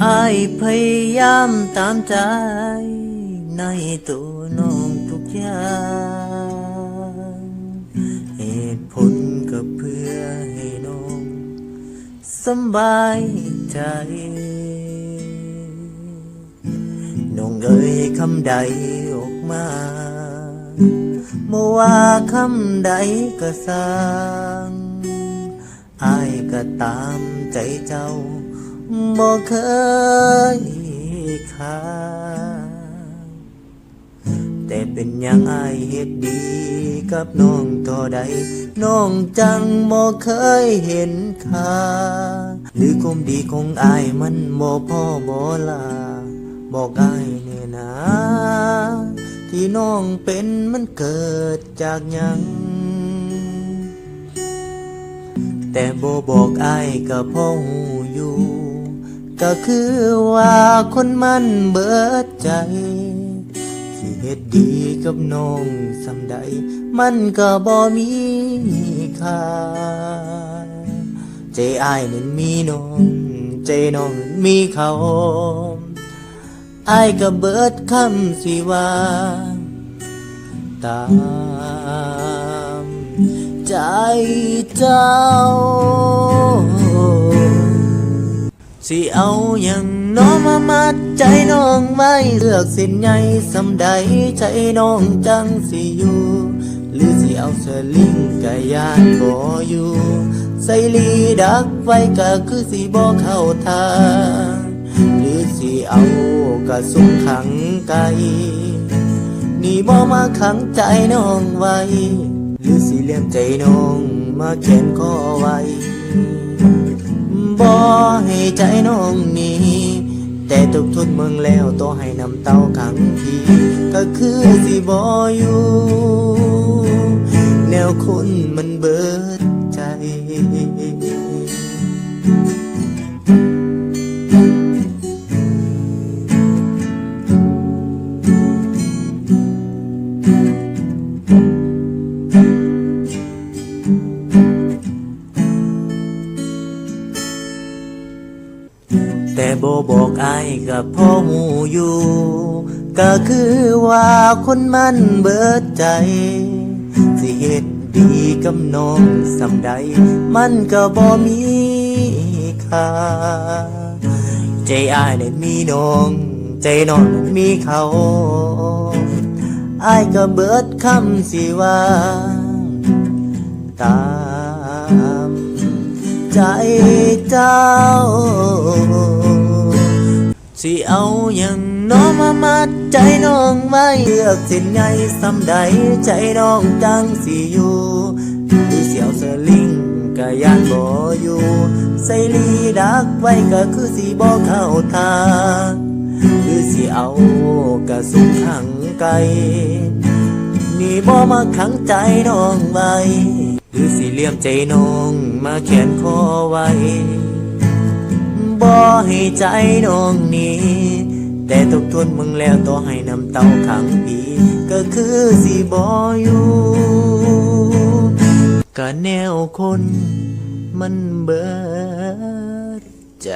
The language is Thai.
อายพยายามตามใจ ในตัวน้องทุกอย่าง เหตุผลก็เพื่อให้น้องสบายใจ น้องเอ่ยคำใดออกมาเมื่อว่าคำใดก็สร้างอายก็ตามใจเจ้า บ่เคยขาดแต่เป็นหยังอายเฮ็ดดีกับน้องต่อใด น้องจังบ่เคยเห็นค่าหรือความดีของอายมันบ่พ่อบ่ลา บอกอายเนี่ยนะ ที่น้องเป็นมันเกิดจากหยัง แต่โบบอกอายก็พ่อหูอยู่ ก็คือว่าคนมันเบิดใจสิเฮ็ดดีกับน้องสำใด มันก็บ่มีค่าใจอายนั้นมีน้องใจน้องมีเขาอายก็เบิดคำสิว่า ตามใจเจ้า สิเอาอย่างน้องมามัดใจน้องไว้เลือกสินใหญ่สำใดใจน้องจังสิอยู่ หรือสิเอาสลิงกะยานบ่อยู่ใส่ลีดักไว้ก็คือสิบ่เข้าทางหรือสิเอากะสุนขังไกนี่บ่มาขังใจน้องไว้ หรือสิเลี้ยงใจน้องมาเขียนคอไว้ ให้ใจน้องนี้แต่ทุกทุนเมืองแล้วต่อให้นำเต้าขังทีก็คือสิบออยู่ โบบอกอายกับพ่อหูอยู่ ก็คือว่าคนมันเบิดใจ สิเฮ็ดดีกับน้องสำใด มันก็บ่มีค่าใจอายนั้นมีน้อง ใจน้องนั้นมีเขาอายก็เบิดคำสิว่าตา สิเอาอย่างน้องมามัดใจน้องไว้เลือกสินใหญ่สำใดใจน้องจังสิอยู่หรือเสียวสลิงก็ยานบ่อยู่ใส่ลีดักไว้ก็คือสิบ่เข้าทางหรือสิเอากระสุนขังไกนี่บ่มาขังใจน้องไว้หรือสิเลี่ยมใจน้องมาแขนคอไว้ บ่ให้ใจน้องนี้แต่ทบทวนมึงแล้วต่อให้นำเต้าขังปีก็คือสิบ่อยู่ก็แนวคนมันเบิดใจ